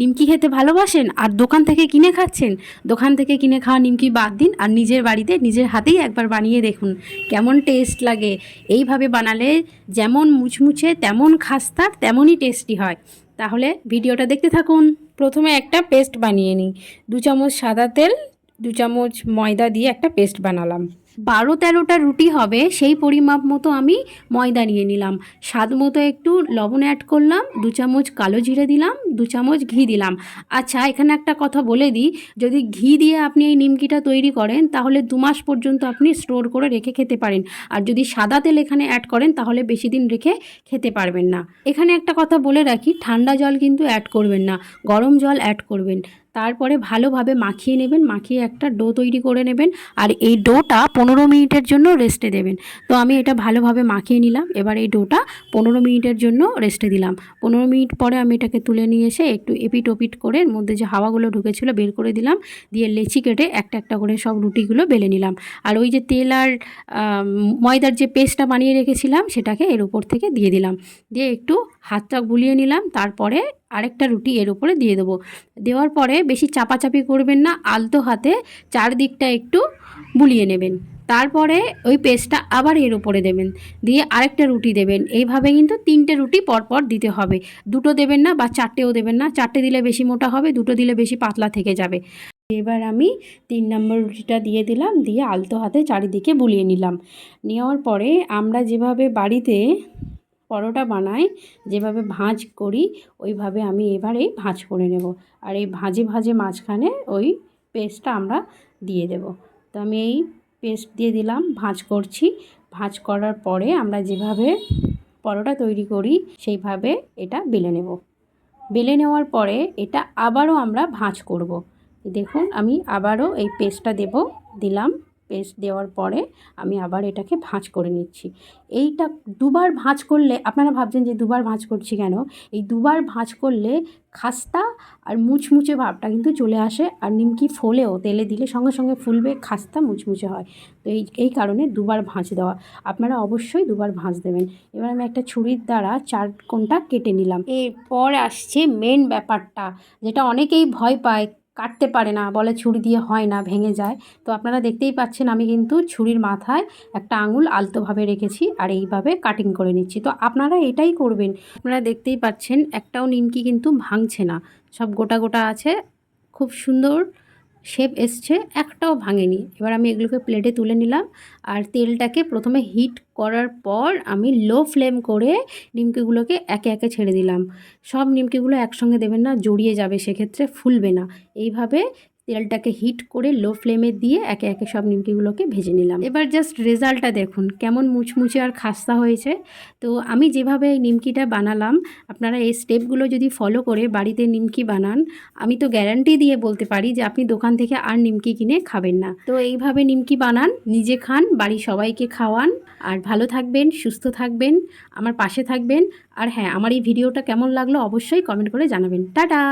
নিমকি খেতে ভালোবাসেন আর দোকান থেকে কিনে খাচ্ছেন? দোকান থেকে কিনে খাওয়া নিমকি বাদ দিন আর নিজের বাড়িতে নিজের হাতেই একবার বানিয়ে দেখুন, কেমন টেস্ট লাগে। এইভাবে বানালে যেমন মুচমুচে, তেমন খাস্তার তেমনই টেস্টি হয়। তাহলে ভিডিওটা দেখতে থাকুন। প্রথমে একটা পেস্ট বানিয়ে নিই। দু চামচ সাদা তেল, দু চামচ ময়দা দিয়ে একটা পেস্ট বানালাম। বারো তেরোটা রুটি হবে, সেই পরিমাপ মতো আমি ময়দা নিয়ে নিলাম। স্বাদ মতো একটু লবণ অ্যাড করলাম, দু চামচ কালো জিরে দিলাম, দু চামচ ঘি দিলাম। আচ্ছা এখানে একটা কথা বলে দিই, যদি ঘি দিয়ে আপনি এই নিমকিটা তৈরি করেন, তাহলে দু মাস পর্যন্ত আপনি স্টোর করে রেখে খেতে পারেন। আর যদি সাদা তেল এখানে অ্যাড করেন, তাহলে বেশি দিন রেখে খেতে পারবেন না। এখানে একটা কথা বলে রাখি, ঠান্ডা জল কিন্তু অ্যাড করবেন না, গরম জল অ্যাড করবেন। তারপরে ভালোভাবে মাখিয়ে নেবেন, মাখিয়ে একটা ডো তৈরি করে নেবেন। আর এই ডোটা পনেরো মিনিটের জন্য রেস্টে দেবেন। তো আমি এটা ভালোভাবে মাখিয়ে নিলাম। এবার এই ডোটা পনেরো মিনিটের জন্য রেস্টে দিলাম। পনেরো মিনিট পরে আমি এটাকে তুলে নিয়ে এসে একটু এপিট ওপিট করে এর মধ্যে যে হাওয়াগুলো ঢুকেছিল বের করে দিলাম। দিয়ে লেচি কেটে একটা একটা করে সব রুটিগুলো বেলে নিলাম। আর ওই যে তেল আর ময়দার যে পেস্টটা বানিয়ে রেখেছিলাম, সেটাকে এর উপর থেকে দিয়ে দিলাম। দিয়ে একটু হাতটা গুলিয়ে নিলাম। তারপরে আরেকটা রুটি এর উপরে দিয়ে দেবো। দেওয়ার পরে বেশি চাপাচাপি করবেন না। আলতো হাতে চারদিকটা একটু বুলিয়ে নেবেন। তারপরে ওই পেস্টটা আবার এর উপরে দেবেন। দিয়ে আরেকটা রুটি দেবেন। এইভাবে কিন্তু তিনটে রুটি পরপর দিতে হবে। দুটো দেবেন না বা চারটেও দেবেন না। চারটে দিলে বেশি মোটা হবে, দুটো দিলে বেশি পাতলা থেকে যাবে। এবার আমি তিন নম্বর রুটিটা দিয়ে দিলাম। দিয়ে আলতো হাতে চারিদিকে বুলিয়ে নিলাম। নেওয়ার পরে আমরা যেভাবে বাড়িতে পরোটা বানাই, যেভাবে ভাঁজ করি, ওইভাবে আমি এবারে ভাঁজ করে নেব। আর এই ভাঁজে ভাঁজে মাঝখানে ওই পেস্টটা আমরা দিয়ে দেব। তো আমি এই পেস্ট দিয়ে দিলাম, ভাঁজ করছি। ভাঁজ করার পরে আমরা যেভাবে পরোটা তৈরি করি, সেইভাবে এটা বেলে নেব। বেলে নেওয়ার পরে এটা আবারও আমরা ভাঁজ করব। দেখুন, আমি আবারও এই পেস্টটা দেব, দিলাম। পেস্ট দেওয়ার পরে আমি আবার এটাকে ভাঁজ করে নিচ্ছি। এইটা দুবার ভাঁজ করলে, আপনারা ভাবছেন যে দুবার ভাঁজ করছি কেন? এই দুবার ভাঁজ করলে খাস্তা আর মুচমুচে ভাবটা কিন্তু চলে আসে আর নিমকি ফোলেও তেলে দিলে সঙ্গে সঙ্গে ফুলবে, খাস্তা মুচমুচে হয়। তো এই এই কারণে দুবার ভাঁজ দেওয়া। আপনারা অবশ্যই দুবার ভাঁজ দেবেন। এবার আমি একটা ছুরির দ্বারা চার কোণটা কেটে নিলাম। এরপর আসছে মেন ব্যাপারটা, যেটা অনেকেই ভয় পায়। কাটতে পারে না, বলে ছুরি দিয়ে হয় না, ভেঙে যায়। তো আপনারা দেখতেই পাচ্ছেন আমি কিন্তু ছুরির মাথায় একটা আঙুল আলতোভাবে রেখেছি আর এইভাবে কাটিং করে নিচ্ছি। তো আপনারা এটাই করবেন। আপনারা দেখতেই পাচ্ছেন একটাও নিমকি কিন্তু ভাঙছে না। সব গোটা গোটা আছে। খুব সুন্দর শেপ এসছে, একটাও ভাঙেনি। এবার আমি এগুলোকে প্লেটে তুলে নিলাম আর তেলটাকে প্রথমে হিট করার পর আমি লো ফ্লেম করে নিমকিগুলোকে একে একে ছেড়ে দিলাম। সব নিমকিগুলো একসঙ্গে দেবেন না, জড়িয়ে যাবে, সেক্ষেত্রে ফুলবে না। এইভাবে তেলটাকে হিট করে লো ফ্লেমে দিয়ে একে একে সব নিমকিগুলোকে ভেজে নিলাম। এবার জাস্ট রেজাল্টটা দেখুন, কেমন মুচমুচে আর খাস্তা হয়েছে। তো আমি যেভাবে এই নিমকিটা বানালাম, আপনারা এই স্টেপগুলো যদি ফলো করে বাড়িতে নিমকি বানান, আমি তো গ্যারান্টি দিয়ে বলতে পারি যে আপনি দোকান থেকে আর নিমকি কিনে খাবেন না। তো এইভাবে নিমকি বানান, নিজে খান, বাড়ির সবাইকে খাওয়ান, আর ভালো থাকবেন, সুস্থ থাকবেন, আমার পাশে থাকবেন। আর হ্যাঁ আমার এই ভিডিওটা কেমন লাগল অবশ্যই কমেন্ট করে জানাবেন। টাটা!